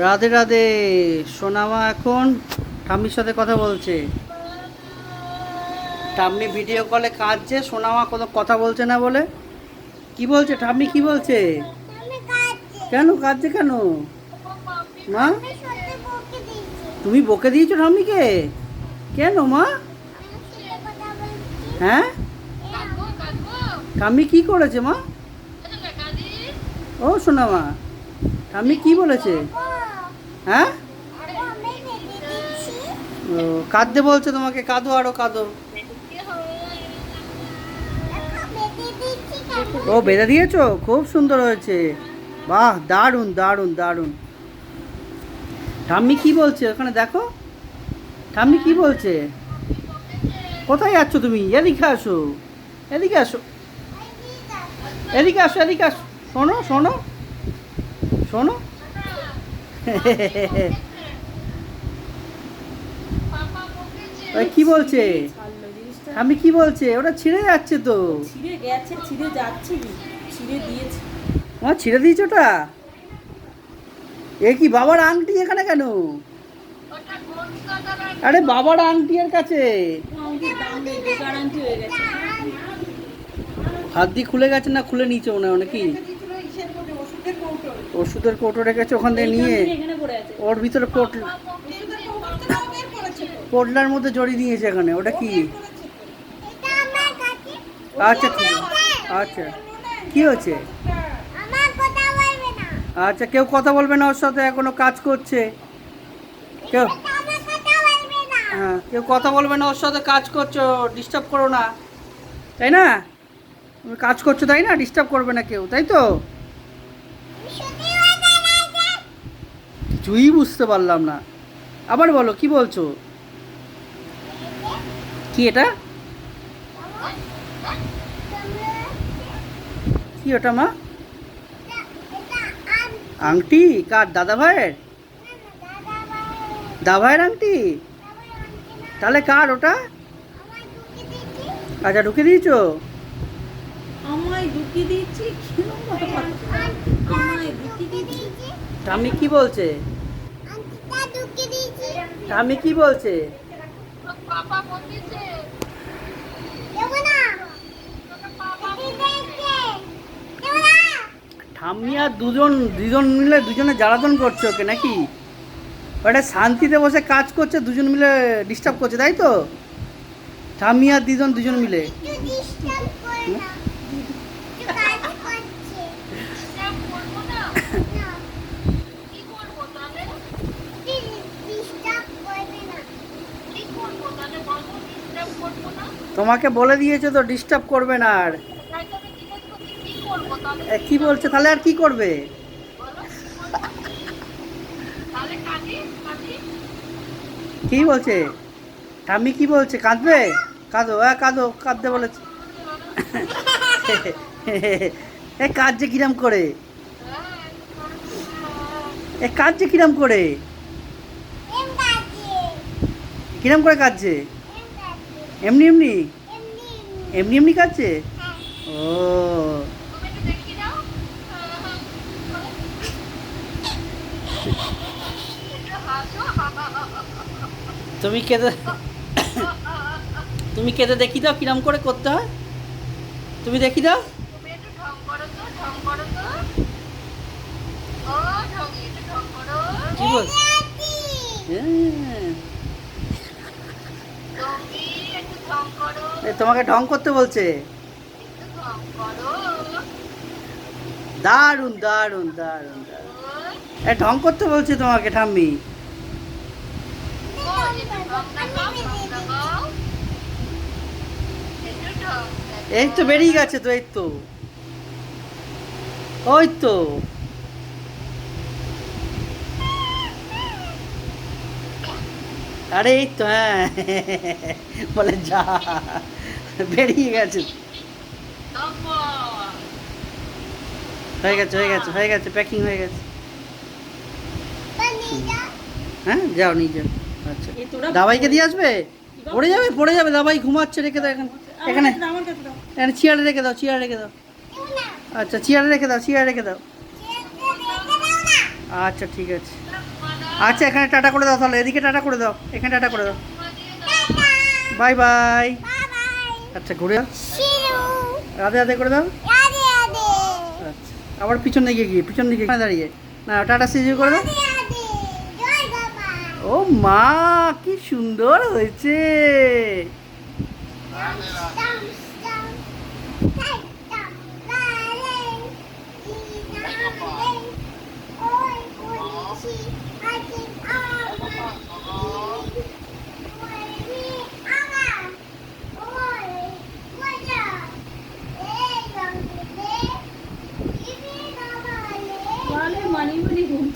রাধে রাধে, সোনামা এখন ঠাম্মির সাথে কথা বলছে। ঠাম্মি ভিডিও কলে কাঁদছে, সোনামা কোনো কথা বলছে না বলে। কি বলছে? ঠাম্মি কি বলছে? কেন কাঁদছে কেন? মা? তুমি বকে দিয়েছ ঠাম্মিকে? কেন মা? হ্যাঁ? ঠাম্মি কি করেছে মা? ও সোনামা, ঠাম্মি কি বলেছে? হ্যাঁ? ও, কাঁদতে বলছে তোমাকে, কাঁদো আরও, কাঁদো। ও, বেঁধে দিয়েছ? খুব সুন্দর হয়েছে। বাহ, দারুণ দারুণ দারুণ। ঠাম্মি কি বলছে? ওখানে দেখো। ঠাম্মি কি বলছে? কোথায় যাচ্ছ তুমি? এদিকে আসো। এদিকে আসো। এদিকে আসো এদিকে আসো। শোনো শোনো। শোনো। ওই কি বলছে? আমি কি বলছে? ওটা ছিঁড়ে যাচ্ছে তো। ছিঁড়ে গেছে ছিঁড়ে যাচ্ছে ছিঁড়ে দিয়েছে। আমার ছিঁড়ে দিয়েছ ওটা? এ কি বাবার আংটি এখানে কেন? আরে বাবার আংটি এর কাছে হাত দিয়ে খুলে গেছে না খুলে নিচে মনে হয় নাকি? ওষুধের কৌটো। রেখেছে ওখান থেকে নিয়ে ওর ভিতরে পোট পোটলার মধ্যে জড়িয়ে দিয়েছে এখানে ওটা কি? আচ্ছা ঠিক আচ্ছা। কি হয়েছে? আচ্ছা কেউ কথা বলবে না ওর সাথে এখনও কাজ করছে? কেউ হ্যাঁ কেউ কথা বলবে না ওর সাথে কাজ করছ ডিস্টার্ব করো না। তাই না? কাজ করছ তাই না? ডিস্টার্ব করবে না কেউ তাই তো? কিছুই বুঝতে পারলাম না। আবার বলো কি বলছো? কি এটা? কি ওটা মা? আংটি? কার দাদা ভাইয়ের? দাদা ভাইয়ের আংটি? তাহলে কার ওটা? আচ্ছা ঢুকে দিয়েছ? আমি কি বলছে? আমি কি বলছে? ঠাম্মি আর দুজন দুজন মিলে দুজনে জ্বালাতন করছে ওকে নাকি? ওটা শান্তিতে বসে কাজ করছে দুজন মিলে ডিস্টার্ব করছে তাই তো? ঠাম্মি আর দুজন দুজন মিলে। তোমাকে বলে দিয়েছে তো ডিস্টার্ব করবে না আর। কি বলছে? তাহলে আর কি করবে? কি বলছে? ঠাম্মি কি বলছে? কাঁদবে? কাঁদো হ্যাঁ কাঁদো, কাঁদতে বলেছে। এ, কাঁদছে কিরাম করে? এ, কাঁদছে কিরাম করে? কিরাম করে কাঁদছে? এমনি এমনি? এমনি। এমনি কাঁদছে ও। তুমি কেঁদে তুমি কেঁদে দেখি দাও কিরাম করে করতে হয়। তুমি দেখি দাও। কি বল হ্যাঁ। এ, তোমাকে ঢং করতে বলছে। দারুণ দারুণ দারুণ। এ, ঢং করতে বলছে তোমাকে ঠাম্মি। এই তো বেরিয়ে গেছে তো, এই তো। ওই তো। আরে, এই তো হ্যাঁ। বলে, যা। বেরিয়ে গেছে। হয়ে গেছে হয়ে গেছে হয়ে গেছে প্যাকিং হয়ে গেছে। হ্যাঁ যাও নিয়ে যাও। আচ্ছা। দাবাইকে দিয়ে আসবে? পড়ে যাবে পড়ে যাবে দাবাই ঘুমাচ্ছে রেখে দাও এখানে। এখানে। এখানে চেয়ারে রেখে দাও চেয়ারে রেখে দাও। আচ্ছা চেয়ারে রেখে দাও চেয়ারে রেখে দাও। আচ্ছা ঠিক আছে। আচ্ছা এখানে টাটা করে দাও তাহলে। এদিকে টাটা করে দাও এখানে টাটা করে দাও। Bye bye. আচ্ছা ঘুরে রাধে রাধে করে দাও। আচ্ছা আবার পিছন দিকে গিয়ে পিছন দিকে দাঁড়িয়ে। না টাটা সিজি করে দাও। ও মা কি সুন্দর হয়েছে।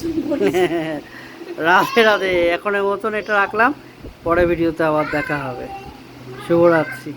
রাধে রাধে। এখনের মতন এটা রাখলাম। পরে ভিডিওতে আবার দেখা হবে। শুভরাত্রি।